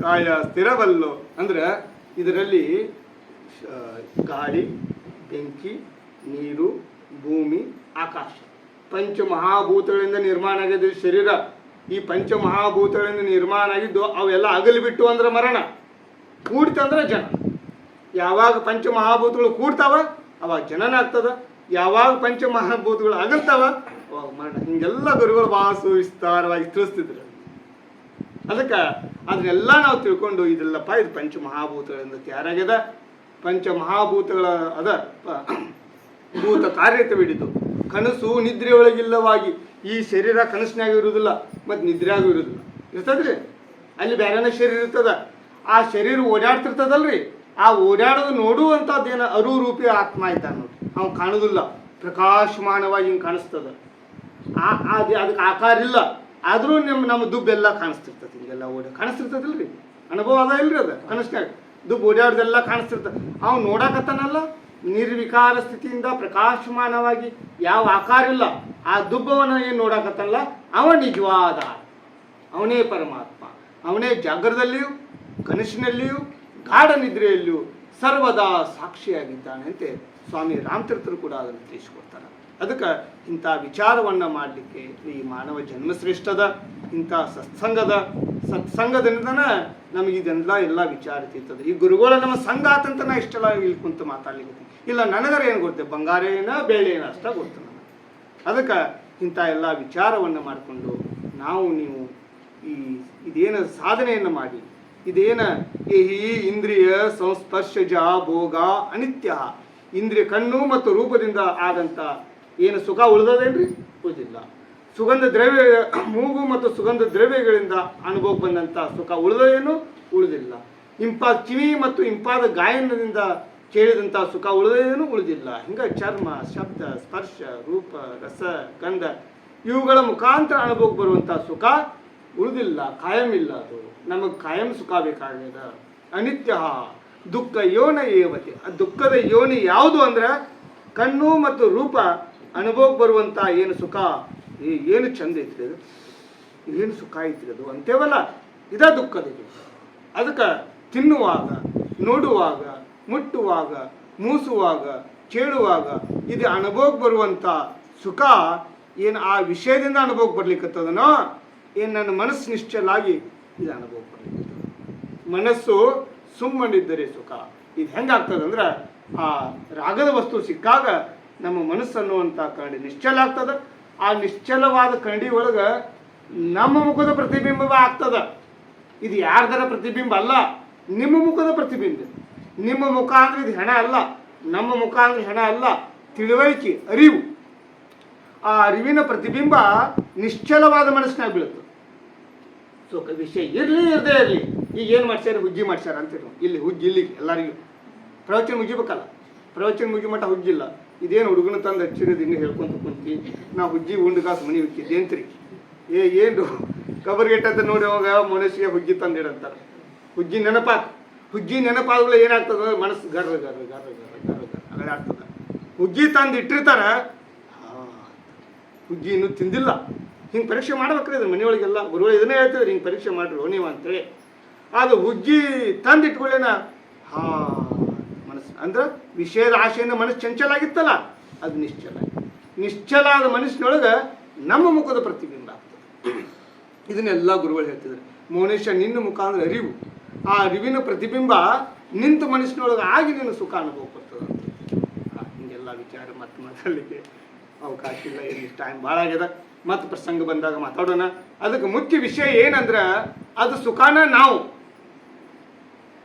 ಕಾಯ ಸ್ಥಿರವಲ್ಲೋ. ಅಂದ್ರೆ ಇದರಲ್ಲಿ ಗಾಳಿ, ಬೆಂಕಿ, ನೀರು, ಭೂಮಿ, ಆಕಾಶ. ಪಂಚ ಮಹಾಭೂತಗಳಿಂದ ನಿರ್ಮಾಣ ಆಗಿದೆ ಶರೀರ. ಈ ಪಂಚ ಮಹಾಭೂತಗಳಿಂದ ನಿರ್ಮಾಣ ಆಗಿದ್ದು ಅವೆಲ್ಲ ಅಗಲಿ ಬಿಟ್ಟು ಅಂದ್ರೆ ಮರಣ. ಕೂಡ್ತಂದ್ರೆ ಜನ. ಯಾವಾಗ ಪಂಚ ಮಹಾಭೂತಗಳು ಕೂಡ್ತಾವ, ಅವಾಗ ಜನನ ಆಗ್ತದ ಯಾವಾಗ ಪಂಚ ಮಹಾಭೂತಗಳು ಅಗಲ್ತಾವ ಮರಣ ಹಿಂಗೆಲ್ಲ ಗುರುಗಳು ಭಾಳ ಸುವಿಸ್ತಾರವಾಗಿ ತಿಳಿಸ್ತಿದ್ರು. ಅದಕ್ಕೆ ಅದನ್ನೆಲ್ಲ ನಾವು ತಿಳ್ಕೊಂಡು ಇದೆಲ್ಲಪ್ಪ ಇದು ಪಂಚ ಮಹಾಭೂತಗಳಿಂದ ತಯಾರಾಗ್ಯದ ಪಂಚ ಮಹಾಭೂತಗಳ ಅದ ಭೂತ ಕಾರ್ಯತವಿಡಿತು ಕನಸು ನಿದ್ರೆಯೊಳಗಿಲ್ಲವಾಗಿ ಈ ಶರೀರ ಕನಸಿನಾಗ ಇರುವುದಿಲ್ಲ, ಮತ್ತು ನಿದ್ರೆಯಾಗೂ ಇರುವುದಿಲ್ಲ. ಇರ್ತದ್ರಿ? ಅಲ್ಲಿ ಬೇರೆನೇ ಶರೀರ ಇರ್ತದ. ಆ ಶರೀರ ಓಡಾಡ್ತಿರ್ತದಲ್ರಿ? ಆ ಓಡಾಡೋದು ನೋಡುವಂಥದ್ದೇನ ಅರುರೂಪಿ ಆತ್ಮ ಆಯ್ತಾನ ನೋಡ್ರಿ. ಅವ್ನು ಕಾಣುದಿಲ್ಲ. ಪ್ರಕಾಶಮಾನವಾಗಿ ಹಿಂಗೆ ಕಾಣಿಸ್ತದ. ಆ ಅದು ಅದಕ್ಕೆ ಆಕಾರ ಇಲ್ಲ. ಆದರೂ ನಮ್ಮ ನಮ್ಮ ದುಬ್ಬೆಲ್ಲ ಕಾಣಿಸ್ತಿರ್ತದೆ. ಹಿಂಗೆಲ್ಲ ಓಡಿ ರೀ ಅನುಭವ ಅದ ಇಲ್ರಿ ಅದು? ಕನಸ್ನಾಗ ದುಬ್ಬು ಓಡಾಡ್ದೆಲ್ಲ ಕಾಣಿಸ್ತಿರ್ತದೆ. ಅವ್ನು ನೋಡಕತ್ತಾನಲ್ಲ? ನಿರ್ವಿಕಾರ ಸ್ಥಿತಿಯಿಂದ ಪ್ರಕಾಶಮಾನವಾಗಿ ಯಾವ ಆಕಾರ ಇಲ್ಲ. ಆ ದುಬ್ಬವನ್ನು ಏನು ನೋಡಕತ್ತಲ್ಲ ಅವ ನಿಜವಾದ. ಅವನೇ ಪರಮಾತ್ಮ. ಅವನೇ ಜಾಗರದಲ್ಲಿಯೂ, ಕನಸಿನಲ್ಲಿಯೂ, ಗಾಢ ನಿದ್ರೆಯಲ್ಲಿಯೂ ಸರ್ವದಾ ಸಾಕ್ಷಿಯಾಗಿದ್ದಾನೆ ಅಂತೆ ಸ್ವಾಮಿ ರಾಮತೀರ್ಥರು ಕೂಡ ಅದನ್ನು ತಿಳಿಸ್ಕೊಡ್ತಾರೆ. ಅದಕ್ಕೆ ಇಂಥ ವಿಚಾರವನ್ನು ಮಾಡಲಿಕ್ಕೆ ಈ ಮಾನವ ಜನ್ಮಶ್ರೇಷ್ಠದ ಇಂಥ ಸತ್ಸಂಗದ ಸತ್ಸಂಗದಿಂದನ ನಮಗೆ ಇದೆಲ್ಲ ಎಲ್ಲ ವಿಚಾರ ತೀರ್ತದೆ ಈ ಗುರುಗಳ ನಮ್ಮ ಸಂಘ ಆತಂತ ನಾ ಇಷ್ಟೆಲ್ಲ ಇಲ್ಲಿ ಕುಂತು ಮಾತಾಡ್ಲಿಕ್ಕೆ. ಇಲ್ಲ, ನನಗರ ಏನು ಗೊತ್ತೆ? ಬಂಗಾರ ಏನ ಬೇಳೆ ಏನ ಅಷ್ಟ ಗೊತ್ತು ನನಗೆ ಅದಕ್ಕೆ ಇಂಥ ಎಲ್ಲ ವಿಚಾರವನ್ನು ಮಾಡಿಕೊಂಡು ನಾವು ನೀವು ಈ ಇದೇನು ಸಾಧನೆಯನ್ನು ಮಾಡಿ ಇದೇನ? ಈ ಇಂದ್ರಿಯ ಸಂಸ್ಪರ್ಶಜ ಭೋಗ ಅನಿತ್ಯ. ಇಂದ್ರಿಯ ಕಣ್ಣು ಮತ್ತು ರೂಪದಿಂದ ಆದಂಥ ಏನು ಸುಖ ಉಳಿದದೇನ್ರಿ? ಉಳಿದಿಲ್ಲ. ಸುಗಂಧ ದ್ರವ್ಯ, ಮೂಗು ಮತ್ತು ಸುಗಂಧ ದ್ರವ್ಯಗಳಿಂದ ಅನುಭವ ಬಂದಂಥ ಸುಖ ಉಳಿದೇನು ಉಳಿದಿಲ್ಲ. ಇಂಪಾದ ಕಿವಿ ಮತ್ತು ಇಂಪಾದ ಗಾಯನದಿಂದ ಕೇಳಿದಂಥ ಸುಖ ಉಳಿದೇನು ಉಳಿದಿಲ್ಲ. ಹಿಂಗೆ ಚರ್ಮ, ಶಬ್ದ, ಸ್ಪರ್ಶ, ರೂಪ, ರಸ, ಗಂಧ ಇವುಗಳ ಮುಖಾಂತರ ಅನುಭವಕ್ಕೆ ಬರುವಂಥ ಸುಖ ಉಳಿದಿಲ್ಲ ಕಾಯಂ ಇಲ್ಲ ಅದು. ನಮಗೆ ಕಾಯಂ ಸುಖ ಬೇಕಾಗ್ಯದ. ಅನಿತ್ಯ ದುಃಖ ಯೋನ ಏವತಿ. ಆ ದುಃಖದ ಯೋನಿ ಯಾವುದು ಅಂದ್ರೆ ಕಣ್ಣು ಮತ್ತು ರೂಪ ಅನುಭವಕ್ಕೆ ಬರುವಂಥ ಏನು ಸುಖ? ಏನು ಚಂದ ಐತ್ರಿ ಅದು? ಏನು ಸುಖ ಐತ್ರಿ ಅದು? ಅಂತೇವಲ್ಲ, ಇದ ದುಃಖದ ಅದಕ್ಕೆ ತಿನ್ನುವಾಗ, ನೋಡುವಾಗ, ಮುಟ್ಟುವಾಗ, ಮೂಸುವಾಗ, ಕೇಳುವಾಗ, ಇದು ಅನುಭವಕ್ಕೆ ಬರುವಂಥ ಸುಖ, ಏನು ಆ ವಿಷಯದಿಂದ ಅನುಭವಕ್ಕೆ ಬರ್ಲಿಕ್ಕತ್ತದನೋ ಏನು ನನ್ನ ಮನಸ್ಸು ನಿಶ್ಚಲಾಗಿ? ಇದು ಅನುಭವ ಮನಸ್ಸು ಸುಮ್ಮನಿದ್ದರೆ ಸುಖ. ಇದು ಹೆಂಗಾಗ್ತದೆ ಅಂದ್ರೆ, ಆ ರಾಗದ ವಸ್ತು ಸಿಕ್ಕಾಗ ನಮ್ಮ ಮನಸ್ಸು ಅನ್ನುವಂಥ ಕರಡಿ ನಿಶ್ಚಲ ಆಗ್ತದೆ. ಆ ನಿಶ್ಚಲವಾದ ಕರಡಿ ಒಳಗೆ ನಮ್ಮ ಮುಖದ ಪ್ರತಿಬಿಂಬ ಆಗ್ತದ. ಇದು ಯಾರ್ದರ ಪ್ರತಿಬಿಂಬ ಅಲ್ಲ? ನಿಮ್ಮ ಮುಖದ ಪ್ರತಿಬಿಂಬ. ನಿಮ್ಮ ಮುಖ ಅಂದ್ರೆ ಇದು ಹೆಣ ಅಲ್ಲ. ನಮ್ಮ ಮುಖ ಅಂದ್ರೆ ಹೆಣ ಅಲ್ಲ. ತಿಳುವಳಿಕೆ, ಅರಿವು. ಆ ಅರಿವಿನ ಪ್ರತಿಬಿಂಬ ನಿಶ್ಚಲವಾದ ಮನಸ್ಸಿನಾಗ ಬೀಳುತ್ತೆ. ಸೊ ವಿಷಯ ಇರಲಿ ಇರದೇ ಇರಲಿ. ಈಗ ಏನು ಮಾಡ್ಸ್ಯಾರ? ಹುಜ್ಜಿ ಮಾಡ್ಸ್ಯಾರ ಅಂತೀವಿ ಇಲ್ಲಿ ಹುಜ್ಜಿ ಇಲ್ಲಿಗೆ ಎಲ್ಲರಿಗೂ. ಪ್ರವಚನ ಮುಗಿಬೇಕಲ್ಲ? ಪ್ರವಚನ ಮುಗಿ ಮಟ್ಟ ಹುಜ್ಜಿಲ್ಲ. ಇದೇನು ಹುಡುಗನ ತಂದು ಹಚ್ಚಿರೋದು ಹಿಂಗೆ ಹೇಳ್ಕೊಂತ ಕುಂತಿ, ನಾ ಹುಜ್ಜಿ ಉಂಡು ಕಾಸು ಮನೆ ಹುಚ್ಚಿದ್ದೆ ಅಂತ್ರಿ. ಏ ಏನು ಕಬರ್ಗೆಟ್ ಅಂತ ನೋಡಿ ಅವಾಗ ಮನಸ್ಸಿಗೆ ಹುಜ್ಜಿ ತಂದಿಡಂತಾರೆ? ಹುಜ್ಜಿ ನೆನಪಾ ಹುಜ್ಜಿ ನೆನಪಾದ್ಮೇಲೆ ಏನಾಗ್ತದ? ಮನಸ್ಸು ಗರ್ರ ಗರ್ರ ಗರ್ರ ಗರ್ರ ಗರ್ರ ಆಗ್ತದ. ಹುಜ್ಜಿ ತಂದು ಇಟ್ಟಿರ್ತಾರ ಹುಜ್ಜಿ ಇನ್ನೂ ತಿಂದಿಲ್ಲ. ಹಿಂಗೆ ಪರೀಕ್ಷೆ ಮಾಡ್ಬೇಕ್ರಿ ಇದು ಮನೆಯೊಳಗೆಲ್ಲ. ಗುರುಗಳು ಇದನ್ನೇ ಹೇಳ್ತಿದ್ರು, ಹಿಂಗೆ ಪರೀಕ್ಷೆ ಮಾಡ್ರಿ ನೀವು ಅಂತೇಳಿ ಅದು ಉಜ್ಜಿ ತಂದಿಟ್ಕೊಳ್ಳೇನ, ಹಾ, ಮನಸ್ಸು, ಅಂದ್ರೆ ವಿಷಯದ ಆಶೆಯಿಂದ ಮನಸ್ಸು ಚಂಚಲ ಆಗಿತ್ತಲ್ಲ, ಅದು ನಿಶ್ಚಲ. ನಿಶ್ಚಲ ಆದ ಮನಸ್ಸಿನೊಳಗೆ ನಮ್ಮ ಮುಖದ ಪ್ರತಿಬಿಂಬ ಆಗ್ತದೆ. ಇದನ್ನೆಲ್ಲ ಗುರುಗಳು ಹೇಳ್ತಿದ್ರು. ಮೌನೇಶ, ನಿನ್ನ ಮುಖ ಅಂದ್ರೆ ಅರಿವು. ಆ ಅರಿವಿನ ಪ್ರತಿಬಿಂಬ ನಿಂತ ಮನಸ್ಸಿನೊಳಗೆ ಆಗಿ ನಿನ್ನ ಸುಖ ಅನುಭವ ಕೊಡ್ತದೆ ಅಂತ. ಹಿಂಗೆಲ್ಲ ವಿಚಾರ ಮತ್ತೆ ಮಾತಾಡಲಿಕ್ಕೆ ಅವಕಾಶ ಇಲ್ಲ ಇಲ್ಲಿ ಟೈಮ್ ಭಾಳ ಆಗ್ಯದ ಮತ್ತೆ ಪ್ರಸಂಗ ಬಂದಾಗ ಮಾತಾಡೋಣ. ಅದಕ್ಕೆ ಮುಖ್ಯ ವಿಷಯ ಏನಂದ್ರೆ, ಅದು ಸುಖಾನ ನಾವು.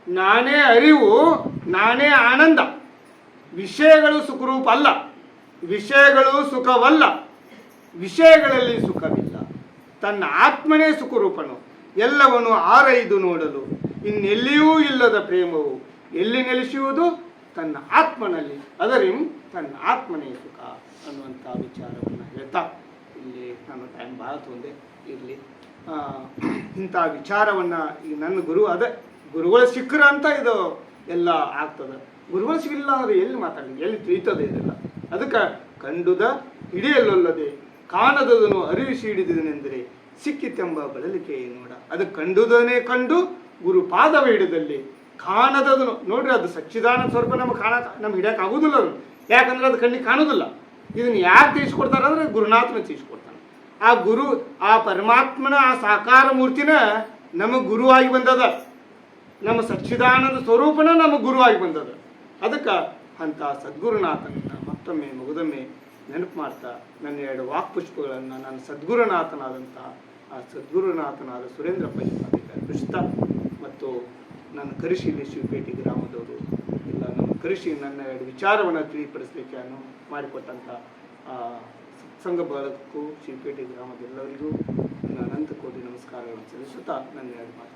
ನಾನೇ ಅರಿವು, ನಾನೇ ಆನಂದ. ವಿಷಯಗಳು ಸುಖರೂಪ ಅಲ್ಲ. ವಿಷಯಗಳು ಸುಖವಲ್ಲ. ವಿಷಯಗಳಲ್ಲಿ ಸುಖವಿಲ್ಲ. ತನ್ನ ಆತ್ಮನೇ ಸುಖರೂಪನು. ಎಲ್ಲವನ್ನು ಆರೈದು ನೋಡಲು. ಇನ್ನೆಲ್ಲಿಯೂ ಇಲ್ಲದ ಪ್ರೇಮವು ಎಲ್ಲಿ ನೆಲೆಸುವುದು? ತನ್ನ ಆತ್ಮನಲ್ಲಿ. ಅದರಿಂ ತನ್ನ ಆತ್ಮನೇ ಸುಖ ಅನ್ನುವಂಥ ವಿಚಾರವನ್ನು ಹೇಳ್ತಾ ಇಲ್ಲಿ ನನ್ನ ಟೈಮ್ ಭಾಳ ತೊಂದೆ ಇರಲಿ. ಇಂಥ ವಿಚಾರವನ್ನು ಈ ನನ್ನ ಗುರು, ಅದೇ ಗುರುಗಳು ಸಿಕ್ಕರ ಅಂತ ಇದು ಎಲ್ಲ ಆಗ್ತದೆ. ಗುರುಗಳು ಸಿಗಲಿಲ್ಲ ಅಂದ್ರೆ ಎಲ್ಲಿ ಮಾತಾಡಲಿ? ಎಲ್ಲಿ ತಿಳಿತದೆ ಇದೆಲ್ಲ? ಅದಕ್ಕೆ ಕಂಡುದ ಹಿಡಿಯಲೊಲ್ಲದೆ ಕಾಣದದನು ಅರಿವಿಸಿ ಹಿಡಿದನೆಂದರೆ ಸಿಕ್ಕಿತೆಂಬ ಬಳಲಿಕೆ ನೋಡ. ಅದು ಕಂಡುದನೇ ಕಂಡು ಗುರು ಪಾದವ ಹಿಡಿದಲ್ಲಿ ಕಾಣದದನು ನೋಡ್ರಿ, ಅದು ಸಚ್ಚಿದಾನ ಸ್ವರೂಪ ನಮ್ಗೆ ಕಾಣ, ನಮ್ಗೆ ಹಿಡಿಯಕ್ಕೆ ಆಗುದಿಲ್ಲ ಅದು. ಯಾಕಂದ್ರೆ ಅದು ಕಣ್ಣಿಗೆ ಕಾಣುದಿಲ್ಲ. ಇದನ್ನ ಯಾರು ತಿಳಿಸ್ಕೊಡ್ತಾರೆ ಅಂದ್ರೆ ಗುರುನಾಥನ ತಿಳಿಸ್ಕೊಡ್ತಾನೆ ಆ ಗುರು, ಆ ಪರಮಾತ್ಮನ, ಆ ಸಾಕಾರ ಮೂರ್ತಿನ ನಮಗೆ ಗುರುವಾಗಿ ಬಂದದ. ನಮ್ಮ ಸಚ್ಚಿದಾನಂದ ಸ್ವರೂಪನ ನಮಗೆ ಗುರುವಾಗಿ ಬಂದದ. ಅದಕ್ಕೆ ಅಂತ ಸದ್ಗುರುನಾಥನನ್ನ ಮತ್ತೊಮ್ಮೆ ಮುಗದೊಮ್ಮೆ ನೆನಪು ಮಾಡ್ತಾ ನನ್ನ ಎರಡು ವಾಕ್ಪುಷ್ಪಗಳನ್ನು ನನ್ನ ಸದ್ಗುರುನಾಥನಾದಂಥ ಆ ಸದ್ಗುರುನಾಥನಾದ ಸುರೇಂದ್ರ ಪಂಚಪಾದಿಗೆ ಕೃಷ್ಣ ಮತ್ತು ನನ್ನ ಕರಿಶೀಲಿ ಶಿವಪೇಟೆ ಗ್ರಾಮದವರು ಇಲ್ಲ ನನ್ನ ಕರಿಶಿ ನನ್ನ ಎರಡು ವಿಚಾರವನ್ನು ತಿಳಿಪಡಿಸಲಿಕ್ಕೆ ಅನು ಮಾಡಿಕೊಟ್ಟಂಥ ಸತ್ಸಂಗ ಬಳಗಕ್ಕೂ ಗ್ರಾಮದ ಎಲ್ಲರಿಗೂ ನನ್ನ ಅನಂತ ಕೋಟಿ ನಮಸ್ಕಾರಗಳನ್ನು ಸಲ್ಲಿಸುತ್ತಾ ನನ್ನ ಎರಡು ಮಾತು